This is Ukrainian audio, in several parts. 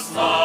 first love.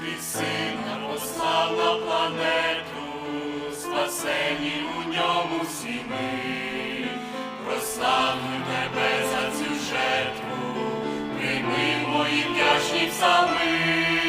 ти сина послав на планету, спасені у ньому всі ми, прославлю тебе за цю жертву, прийми мої вдячні псалми.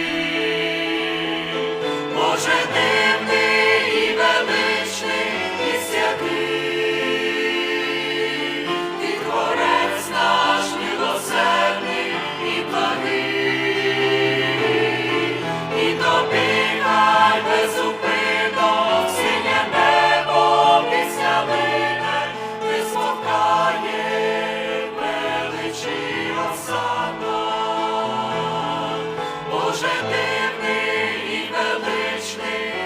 Боже дивний і величний.